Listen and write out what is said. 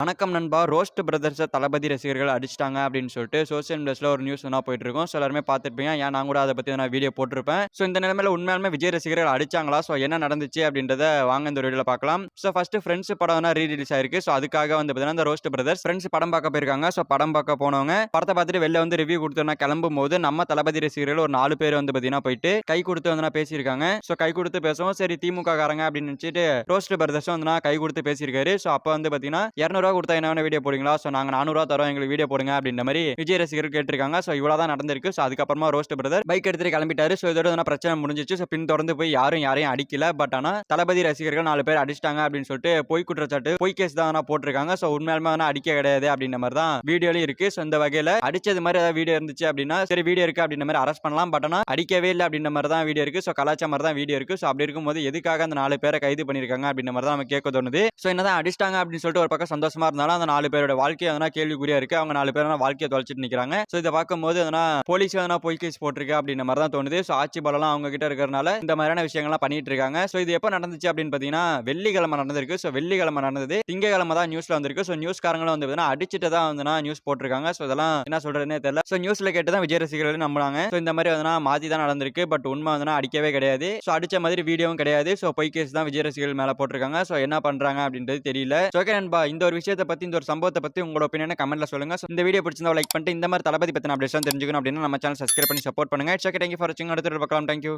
வணக்கம் நண்பா. ரோஸ்ட் பிரதர்ஸை தளபதி ரசிகர்கள் அடிச்சிட்டாங்க அப்படின்னு சொல்லிட்டு சோஷியல் மீடியாஸில் ஒரு நியூஸ் ஒன்றா போயிட்டு இருக்கும் ஸோ எல்லாருமே பார்த்துருப்பீங்க. ஏன் நான் கூட அதை பற்றி நான் வீடியோ போட்டிருப்பேன். ஸோ இந்த நிலைமையில உண்மையாலுமே விஜய் ரசிகர்கள் அடிச்சாங்களா? ஸோ என்ன நடந்துச்சு அப்படின்றத வாங்க இந்த வீடியோவில் பார்க்கலாம். ஸோ ஃபர்ஸ்ட் ஃப்ரெண்ட்ஸ் படம் ரீ ரிலீஸ் ஆயிருக்கு. ஸோ அதுக்காக வந்து பார்த்தீங்கன்னா இந்த ரோஸ்ட் பிரதர்ஸ் ஃப்ரெண்ட்ஸ் படம் பார்க்க போயிருக்காங்க. ஸோ படம் பார்க்க போனவங்க படத்தை பார்த்துட்டு வெளில வந்து ரிவ்யூ கொடுத்தோன்னா கிளம்பும் போது நம்ம தளபதி ரசிகர்கள் ஒரு நாலு பேர் வந்து பார்த்தீங்கன்னா போயிட்டு கை கொடுத்து வந்து பேசியிருக்காங்க. ஸோ கை கொடுத்து பேசுவோம் சரி திமுக காரங்க அப்படின்னு நினச்சிட்டு ரோஸ்ட் பிரதர்ஸும் வந்து கை கொடுத்து பேசியிருக்காரு. ஸோ அப்போ வந்து பார்த்தீங்கன்னா இரநூறுவா கொடுத்தா என்ன வீடியோ போடுங்களா ஸோ நாங்கள் நானூறுவா தரோம் எங்களுக்கு வீடியோ போடுங்க அப்படின்ற மாதிரி விஜய் ரசிகர்கள் கேட்டிருக்காங்க. ஸோ இவ்வளோ தான் நடந்திருக்கு. ஸோ அதுக்கப்புறமா ரோஸ்ட் பிரதர் பைக் எடுத்துட்டு கிளம்பிட்டாரு. ஸோ இதோட பிரச்சனை முடிஞ்சிச்சு. ஸோ பின் தொடர்ந்து போய் யாரும் யாரையும் அடிக்கல. பட் ஆனால் தளபதி ரசிகர்கள் நாலு பேர் அடிச்சிட்டாங்க அப்படின்னு சொல்லிட்டு பொய் குற்றச்சாட்டு பொய் கேஸ் தான் ஆனால் போட்டிருக்காங்க. ஸோ உண்மையாலுமே ஆனா அடிக்க கிடையாது அப்படின்ற மாதிரி தான் வீடியோலையும் இருக்கு. ஸோ இந்த வகையில் அடிச்சது மாதிரி ஏதாவது வீடியோ இருந்துச்சு அப்படின்னா சரி வீடியோ இருக்கு அப்படின்ற மாதிரி அரெஸ்ட் பண்ணலாம். பட் ஆனால் அடிக்கவே இல்லை அப்படின்ற மாதிரி தான் வீடியோ இருக்கு. ஸோ கலாச்சார மாதிரி தான் வீடியோ இருக்கு. ஸோ அப்படி இருக்கும்போது எதுக்காக அந்த நாலு பேரை கைது பண்ணியிருக்காங்க அப்படின்ற மாதிரி தான் நம்ம கேட்க தோணுது. ஸோ என்னதான் அடிச்சிட்டாங்க அப்படின்னு சொல்லிட்டு ஒரு பக்கம் சந்தோஷமா இருந்தாலும் அந்த நாலு பேரோட வாழ்க்கை எதனா கேள்விக்குறியா இருக்கு. அவங்க நாலு பேர் வாழ்க்கையை தொலைச்சிட்டு நிற்கிறாங்க ஸோ இதை பார்க்கும்போது எதனா போலீஸ் எதனா பொய் கேஸ் போட்டிருக்கு அப்படின்ற மாதிரி தான் தோணுது. ஸோ ஆட்சி பலம்லாம் அவங்க கிட்ட இருக்கிறனால இந்த மாதிரியான விஷயங்கள்லாம் பண்ணிட்டு இருக்காங்க. ஸோ இது எப்போ நடந்துச்சு அப்படின்னு பார்த்தீங்கன்னா வெள்ளிக்கிழமை நடந்திருக்கு. ஸோ வெள்ளிக்கிழமை நடந்தது. திங்கக்கிழமை தான் நியூஸ்ல வந்திருக்கு. ஸோ நியூஸ்காரங்களும் வந்து அடிச்சுட்டு தான் வந்து நியூஸ் போட்டிருக்காங்க. ஸோ இதெல்லாம் என்ன சொல்றதுனே தெரியல. ஸோ நியூஸ்ல கேட்டு தான் விஜய் ரசிகர்கள் நம்புறாங்க ஸோ இந்த மாதிரி வந்து மாத்தி தான் நடந்திருக்கு. பட் உண்மை வந்து அடிக்கவே கிடையாது. ஸோ அடிச்ச மாதிரி வீடியோவும் கிடையாது. ஸோ பொய் கேஸ் தான் விஜய் ரசிகர்கள் மேல போட்டிருக்காங்க. ஸோ என்ன பண்றாங்க அப்படின்றது தெரியல. ஸோ ஓகே நண்பா இந்த ஒரு விஷயம் விஷயத்தை பத்தி இந்த ஒரு சம்பவத்தை பத்தி உங்களோட ஒப்பீனியனை கமெண்ட்ல சொல்லுங்க. So, இந்த வீடியோ பிடிச்சிருந்தா லைக் பண்ணிட்டு இந்த மாதிரி தளபதி பத்தின அப்டேட்ஸ் தெரிஞ்சுக்கணும் அப்படின்னா நம்ம சேனல் சப்ஸ்கிரைப் பண்ணி சப்போர்ட் பண்ணுங்க. It's okay thank you for வாட்சிங் அடுத்த பார்க்கலாம். தேங்க்யூ